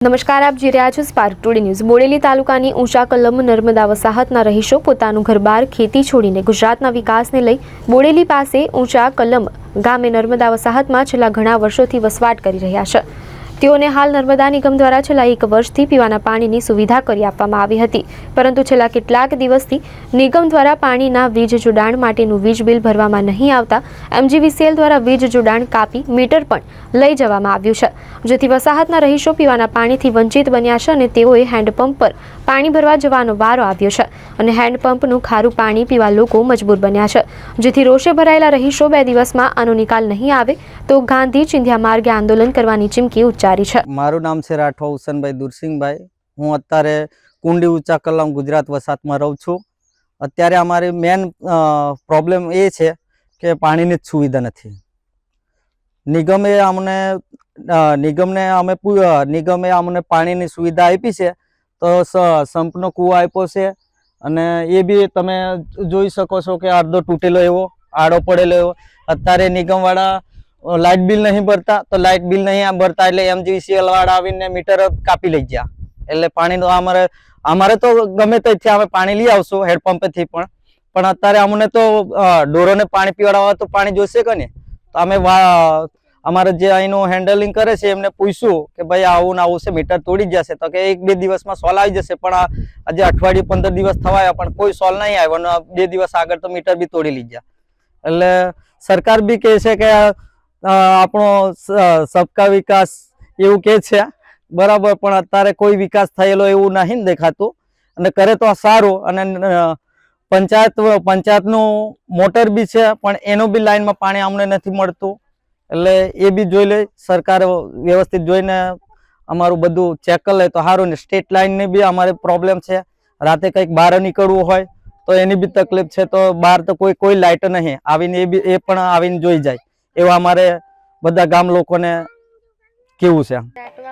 નમસ્કાર, આપ જોઈ રહ્યા છો સ્પાર્ક ટુડે ન્યૂઝ બોડેલી તાલુકાની ઊંચા કલમ નર્મદા વસાહતના રહીશો પોતાનું ઘરબાર ખેતી છોડીને ગુજરાતના વિકાસને લઈ બોડેલી પાસે ઊંચા કલમ ગામે નર્મદા વસાહતમાં છેલ્લા ઘણા વર્ષોથી વસવાટ કરી રહ્યા છે. તેઓને હાલ નર્મદા નિગમ દ્વારા છેલ્લા એક વર્ષથી પીવાના પાણીની સુવિધા કરી આપવામાં આવી હતી. પરંતુ છેલ્લા કેટલાક દિવસથી નિગમ દ્વારા પાણીના વીજ જોડાણ માટેનું વીજ બિલ ભરવામાં નહીં આવતા એમજીવીસીએલ દ્વારા વીજ જોડાણ કાપી મીટર પણ લઈ જવામાં આવ્યું છે. જેથી વસાહતના રહીશો પીવાના પાણીથી વંચિત બન્યા છે અને તેઓએ હેન્ડપંપ પર પાણી ભરવા જવાનો વારો આવ્યો છે અને હેન્ડપંપનું ખારું પાણી પીવા લોકો મજબૂર બન્યા છે. જેથી રોષે ભરાયેલા રહીશો બે દિવસમાં આનો નિકાલ નહીં આવે તો ગાંધી ચિંધ્યા માર્ગે આંદોલન કરવાની ચીમકી ઉચ્ચારી છે. મારું નામ છે રાઠવા હુસનભાઈ દુરસિંહભાઈ. હું અત્યારે કુંડી ઊંચા કલમ ગુજરાત વસાતમાં રહું છું. અત્યારે અમારી મેન પ્રોબ્લેમ એ છે કે પાણીની જ સુવિધા નથી. નિગમે અમને નિગમને અમે નિગમે અમને પાણીની સુવિધા આપી છે તો સંપનો કૂવો આપ્યો છે અને એ બી તમે જોઈ શકો છો કે અડધો તૂટેલો એવો, આડો પડેલો એવો. અત્યારે નિગમવાળા લાઇટ બિલ નહીં ભરતા, તો લાઇટ બિલ નહીં ભરતા એટલે એમજીવીસીએલ વાળા આવીને મીટર કાપી લઈ ગયા. એટલે પાણીનો અમારે અમારે તો ગમે ત્યાંથી અમે પાણી લઈ આવશું હેડપંપેથી પણ. પણ અત્યારે અમને તો ઢોરોને પાણી પીવડાવવા તો પાણી જોશે કે ને તો અમે અમારે જે અહીંનું હેન્ડલિંગ કરે છે, એમને પૂછ્યું કે ભાઈ આવું ને આવું છે, મીટર તોડી જશે. તો કે એક બે દિવસમાં સોલ આવી જશે, પણ આજે અઠવાડિયું પંદર દિવસ થવાયા, પણ કોઈ સોલ નહીં આવ્યો. બે દિવસ આગળ તો મીટર બી તોડી લીધા. એટલે સરકાર બી કહે છે કે આપણો સબકા વિકાસ એવું કે છે. બરાબર, પણ અત્યારે કોઈ વિકાસ થયેલો એવું નહીં દેખાતું. અને કરે તો સારું. અને પંચાયત, પંચાયતનું મોટર બી છે, પણ એનું બી લાઈનમાં પાણી અમને નથી મળતું. એટલે એ બી જોઈ લે, સરકાર વ્યવસ્થિત જોઈને અમારું બધું ચેક કરી લે તો સારું. ને સ્ટેટ લાઇનની બી અમારે પ્રોબ્લેમ છે. રાતે કંઈક બહાર નીકળવું હોય તો એની બી તકલીફ છે. તો બહાર તો કોઈ કોઈ લાઇટ નહીં. આવીને એ બી, એ પણ આવીને જોઈ જાય. એવું અમારે બધા ગામ લોકોને કેવું છે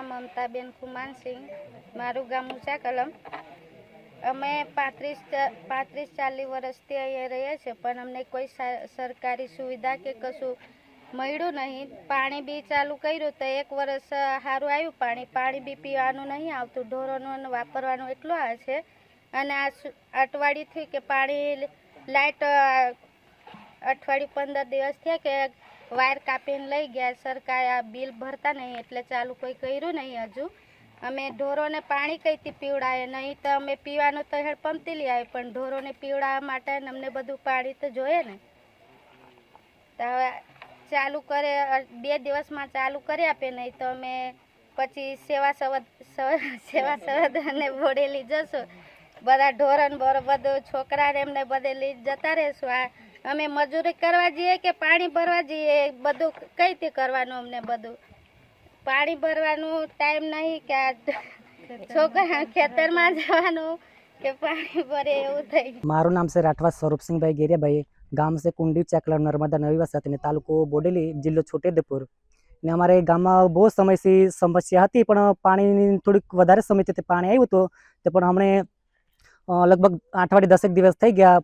મમતાબેન કુમાનસિંહ મારું ગામ ઊંચા કલમ અમે પાંત્રીસ પાંત્રીસ ચાલીસ વર્ષથી અહીંયા રહીએ છીએ, પણ અમને કોઈ સરકારી સુવિધા કે કશું મળ્યું નહીં. પાણી બી ચાલુ કર્યું તો એક વર્ષ સારું આવ્યું પાણી. પાણી બી પીવાનું નહીં આવતું. ઢોરોનું વાપરવાનું એટલું આવે છે. અને આ અઠવાડિયેથી કે પાણી લાઇટ અઠવાડિયું પંદર દિવસ થયા કે વાયર કાપીને લઈ ગયા, સરકાર આ બિલ ભરતા નહીં, એટલે ચાલુ કોઈ કર્યું નહીં હજુ. અમે ઢોરોને પાણી કંઈથી પીવડાવે નહીં તો અમે પીવાનું તો હેડ પંપથી લઈ આવે પણ ઢોરોને પીવડાવવા માટે અમને બધું પાણી તો જોઈએ ને. તો હવે ચાલુ કરે, બે દિવસમાં ચાલુ કરી આપે, નહીં તો અમે પછી સેવા સવદ, સવ- સેવા સવદ અને બોડેલી જશું. બધા ઢોરણ બોર, બધું છોકરાને એમને બધે લઈ જતા રહેશું. આ અમે મજૂરી કરવા જઈએ કે પાણી ભરવા જઈએ? બધું કઈ રીતે કરવાનું અમને બધું? પાણી ભરવાનું ટાઈમ નહીં કે છોકરા ખેતરમાં જવાનું કે પાણી ભરે એવું થઈ મારું નામ છે રાઠવા સ્વરૂપસિંહભાઈ ગેરિયાભાઈ. ગામ છે કુંડી ચાકલા નર્મદા નવી વસાહત અને તાલુકો બોડેલી જિલ્લો છોટેઉદેપુર. ને અમારે ગામમાં બહુ સમયથી સમસ્યા હતી, પણ પાણીની થોડીક વધારે સમયથી પાણી આવ્યું હતું. તે પણ હમણે લગભગ આઠવાડી દસેક દિવસ થઈ ગયા.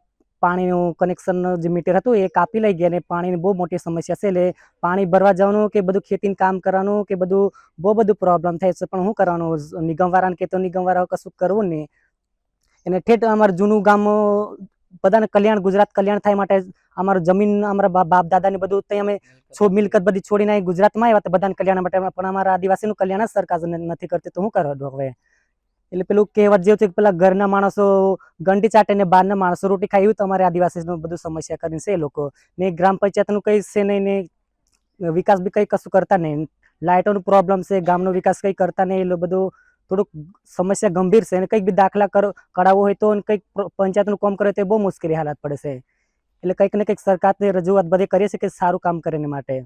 પાણીનું કનેક્શન જે મીટર હતું એ કાપી લઈ ગયા અને પાણીની બહુ મોટી સમસ્યા છે. એટલે પાણી ભરવા જવાનું કે બધું ખેતીનું કામ કરવાનું કે બધું બહુ બધું પ્રોબ્લેમ થાય છે. પણ શું કરવાનું? નિગમવાળાને કે તો નિગમવાળા કશું કરવું નહીં. એને ઠેઠ અમારું જૂનું ગામ બધાને કલ્યાણ ગુજરાત કલ્યાણ થાય માટે અમારું જમીન અમારા બાપ દાદાને બધું ત્યાં અમે છો મિલકત બધી છોડીને ગુજરાતમાં આવ્યા તો બધાને કલ્યાણ માટે. પણ અમારા આદિવાસીનું કલ્યાણ જ સરકાર નથી કરતી. તો શું કરવાનું હવે? એટલે પેલું કહેવત જેવું છે કે પેલા ઘરના માણસો ગંડી ચાટે બહારના માણસો રોટી ખાય એવું તમારે આદિવાસીનું બધું સમસ્યા કરીને છે એ લોકો. ને ગ્રામ પંચાયતનું કંઈ છે નહીં ને વિકાસ બી કંઈ કશું કરતા નહીં. લાઇટોનું પ્રોબ્લેમ છે, ગામનો વિકાસ કંઈ કરતા નહીં, એટલે બધું થોડુંક સમસ્યા ગંભીર છે. અને કંઈક બી દાખલા કર કરાવવો હોય તો કંઈક પંચાયતનું કામ કરે તો બહુ મુશ્કેલી હાલત પડે છે. એટલે કંઈક ને કંઈક સરકારને રજૂઆત બધી કરીએ છીએ કે સારું કામ કરે માટે.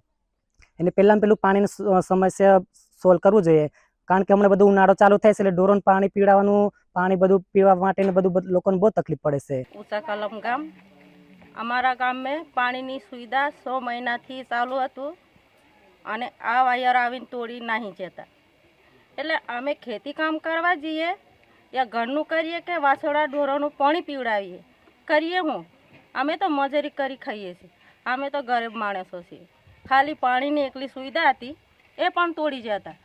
એને પહેલાં પેલું પાણીની સમસ્યા સોલ્વ કરવું જોઈએ. કારણ કે હમણાં બધું ઉનાળો ચાલુ થાય છે એટલે ઢોરોને પાણી પીવડાવવાનું, પાણી બધું પીવા માટે ને બધું લોકોને બહુ તકલીફ પડે છે. ઊંચા કલમ ગામ. અમારા ગામમાં પાણીની સુવિધા સો મહિનાથી ચાલુ હતું અને આ વાયર આવીને તોડી નહીં જતા. એટલે અમે ખેતી કામ કરવા જઈએ યા ઘરનું કરીએ કે વાછોડા ઢોરોનું પાણી પીવડાવીએ? કરીએ હું. અમે તો મજૂરી કરી ખાઈએ છીએ. અમે તો ગરીબ માણસો છીએ. ખાલી પાણીની એકલી સુવિધા હતી, એ પણ તોડી જતા.